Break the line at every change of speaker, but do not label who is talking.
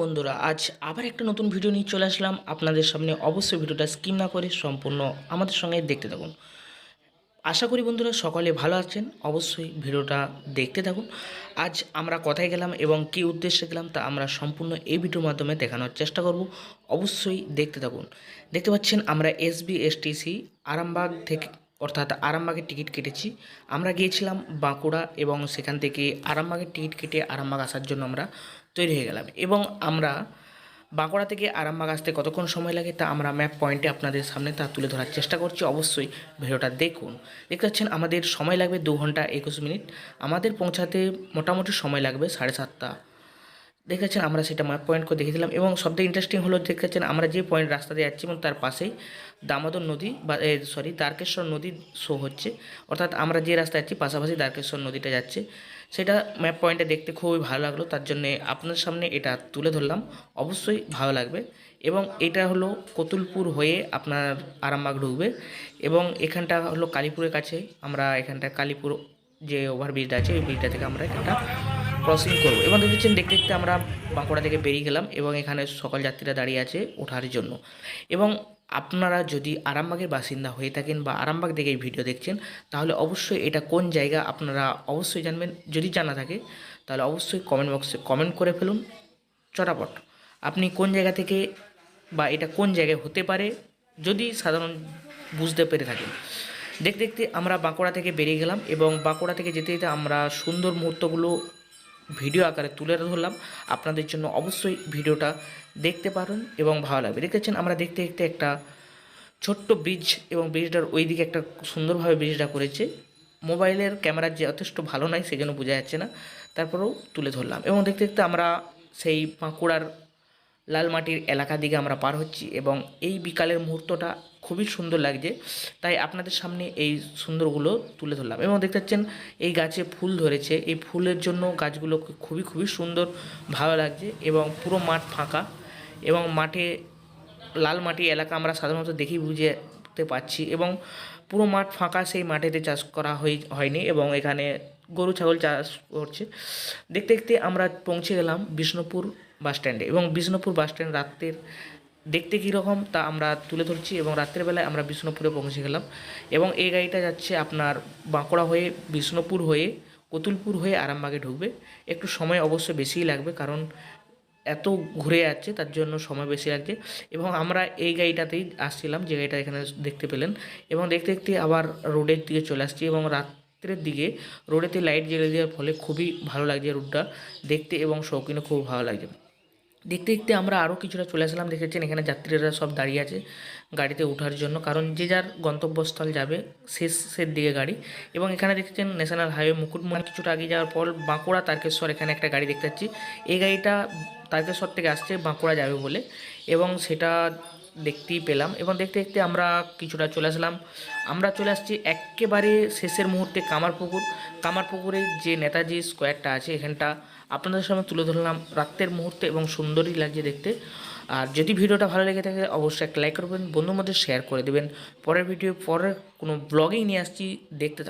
বন্ধুরা, আজ আবার একটা নতুন ভিডিও নিয়ে চলে আসলাম। আপনাদের সামনে অবশ্যই ভিডিওটা স্কিম না করে সম্পূর্ণ আমাদের সঙ্গে দেখতে থাকুন। আশা করি বন্ধুরা সকলে ভালো আছেন, অবশ্যই ভিডিওটা দেখতে থাকুন। আজ আমরা কোথায় গেলাম এবং কী উদ্দেশ্যে গেলাম তা আমরা সম্পূর্ণ এই ভিডিওর মাধ্যমে দেখানোর চেষ্টা করব। অবশ্যই দেখতে থাকুন। দেখতে পাচ্ছেন আমরা এসবি এসটিসি আরামবাগ থেকে, অর্থাৎ আরামবাগের টিকিট কেটেছি। আমরা গিয়েছিলাম বাঁকুড়া এবং সেখান থেকে আরামবাগের টিকিট কেটে আরামবাগ আসার জন্য আমরা তৈরি হয়ে গেলাম। এবং আমরা বাঁকুড়া থেকে আরামবাগ আসতে কতক্ষণ সময় লাগে তা আমরা ম্যাপ পয়েন্টে আপনাদের সামনে তা তুলে ধরার চেষ্টা করছি। অবশ্যই ভিডিওটা দেখুন। দেখতে পাচ্ছেন, আমাদের সময় লাগবে দু ঘণ্টা একুশ মিনিট। আমাদের পৌঁছাতে মোটামুটি সময় লাগবে সাড়ে সাতটা। দেখেছেন, আমরা সেটা ম্যাপ পয়েন্ট করে দেখেছিলাম এবং সবথেকে ইন্টারেস্টিং হলো দেখেছেন, আমরা যে পয়েন্ট রাস্তা দিয়ে যাচ্ছি এবং তার পাশেই দামোদর নদী বা সরি দ্বারকেশ্বর নদী শো হচ্ছে। অর্থাৎ আমরা যে রাস্তায় যাচ্ছি, পাশাপাশি দ্বারকেশ্বর নদীটা যাচ্ছে। সেটা ম্যাপ পয়েন্টে দেখতে খুবই ভালো লাগল, তার জন্যে আপনার সামনে এটা তুলে ধরলাম। অবশ্যই ভালো লাগবে এবং এটা হলো কতুলপুর হয়ে আপনার আরামবাগ ঢুকবে এবং এখানটা হলো কালীপুরের কাছে। আমরা এখানটা কালীপুর যে ওভারব্রিজটা আছে, ওই ব্রিজটা থেকে আমরা এখানটা ক্রসিং করব। এবং দেখেছেন, দেখতে দেখতে আমরা বাঁকুড়া থেকে বেরিয়ে গেলাম এবং এখানে সকল যাত্রীরা দাঁড়িয়ে আছে ওঠার জন্য। এবং আপনারা যদি আরামবাগের বাসিন্দা হয়ে থাকেন বা আরামবাগ থেকে এই ভিডিও দেখছেন, তাহলে অবশ্যই এটা কোন জায়গা আপনারা অবশ্যই জানবেন। যদি জানা থাকে, তাহলে অবশ্যই কমেন্ট বক্সে কমেন্ট করে ফেলুন। চটাপট। আপনি কোন জায়গা থেকে বা এটা কোন জায়গায় হতে পারে, যদি সাধারণ বুঝতে পেরে থাকেন। দেখতে দেখতে আমরা বাঁকুড়া থেকে বেরিয়ে গেলাম এবং বাঁকুড়া থেকে যেতে যেতে আমরা সুন্দর মুহূর্তগুলো ভিডিও আকারে তুলে ধরলাম। আপনাদের জন্য অবশ্যই ভিডিওটা দেখতে পারেন এবং ভালো লাগবে। দেখেছেন, আমরা দেখতে দেখতে একটা ছোট্ট ব্রিজ এবং ব্রিজটার ওই দিকে একটা সুন্দরভাবে ব্রিজটা করেছে। মোবাইলের ক্যামেরা যথেষ্ট ভালো নয় সেই জন্য বোঝা যাচ্ছে না। তারপরেও তুলে ধরলাম এবং দেখতে দেখতে আমরা সেই বাঁকুড়ার লাল মাটির এলাকা দিকে আমরা পার হচ্ছি এবং এই বিকালের মুহূর্তটা খুবই সুন্দর লাগছে। তাই আপনাদের সামনে এই সুন্দরগুলো তুলে ধরলাম এবং দেখতে পাচ্ছেন এই গাছে ফুল ধরেছে। এই ফুলের জন্য গাছগুলো খুবই খুবই সুন্দর ভালো লাগছে এবং পুরো মাঠ ফাঁকা এবং মাঠে, লাল মাটি এলাকা আমরা সাধারণত দেখি বুঝতে পাচ্ছি এবং পুরো মাঠ ফাঁকা সেই মাঠেতে চাষ করা হয়নি এবং এখানে গরু, ছাগল চাষ করছে। দেখতে দেখতে আমরা পৌঁছে গেলাম বিষ্ণুপুর বাস স্ট্যান্ডে এবং বিষ্ণুপুর বাস স্ট্যান্ড রাত্রের দেখতে কীরকম তা আমরা তুলে ধরছি এবং রাত্রের বেলায় আমরা বিষ্ণুপুরে পৌঁছে গেলাম। এবং এই গাড়িটা যাচ্ছে আপনার বাঁকুড়া হয়ে বিষ্ণুপুর হয়ে, কতুলপুর হয়ে আরামবাগে ঢুকবে। একটু সময় অবশ্যই বেশিই লাগবে কারণ এত ঘুরে যাচ্ছে, তার জন্য সময় বেশি লাগছে। এবং আমরা এই গাড়িটাতেই আসছিলাম, যে গাড়িটা এখানে দেখতে পেলেন। এবং দেখতে দেখতে আবার রোডের দিকে চলে আসছি এবং রাত্রের দিকে রোডেতে লাইট জ্বেলে দেওয়ার ফলে খুবই ভালো লাগছে রুটটা দেখতে এবং শৌখিনও খুব ভালো লাগছে। দেখতে দেখতে আমরা আরও কিছুটা চলে আসলাম, দেখেছেন এখানে যাত্রীরা সব দাঁড়িয়ে আছে গাড়িতে ওঠার জন্য। কারণ যে যার গন্তব্যস্থল যাবে শেষের দিকে গাড়ি। এবং এখানে দেখেছেন ন্যাশনাল হাইওয়ে মুকুটমণি, কিছুটা আগে যাওয়ার পর বাঁকুড়া তারকেশ্বর এখানে একটা গাড়ি দেখতে পাচ্ছি। এই গাড়িটা তারকেশ্বর থেকে আসছে, বাঁকুড়া যাবে বলে। এবং সেটা দেখতেই পেলাম এবং দেখতে দেখতে আমরা কিছুটা চলে আসলাম। আমরা চলে আসছি একেবারে শেষের মুহূর্তে কামারপুকুর। কামারপুকুরের যে নেতাজি স্কোয়ারটা আছে এখানটা আপনাদের সামনে তুলে ধরলাম রাত্রের মুহূর্তে এবং সুন্দরই লাগছে দেখতে। আর যদি ভিডিওটা ভালো লেগে থাকে অবশ্যই একটা লাইক করবেন, বন্ধুর মধ্যে শেয়ার করে দেবেন। পরের ভিডিও পরের কোনো ব্লগেই নিয়ে আসছি, দেখতে।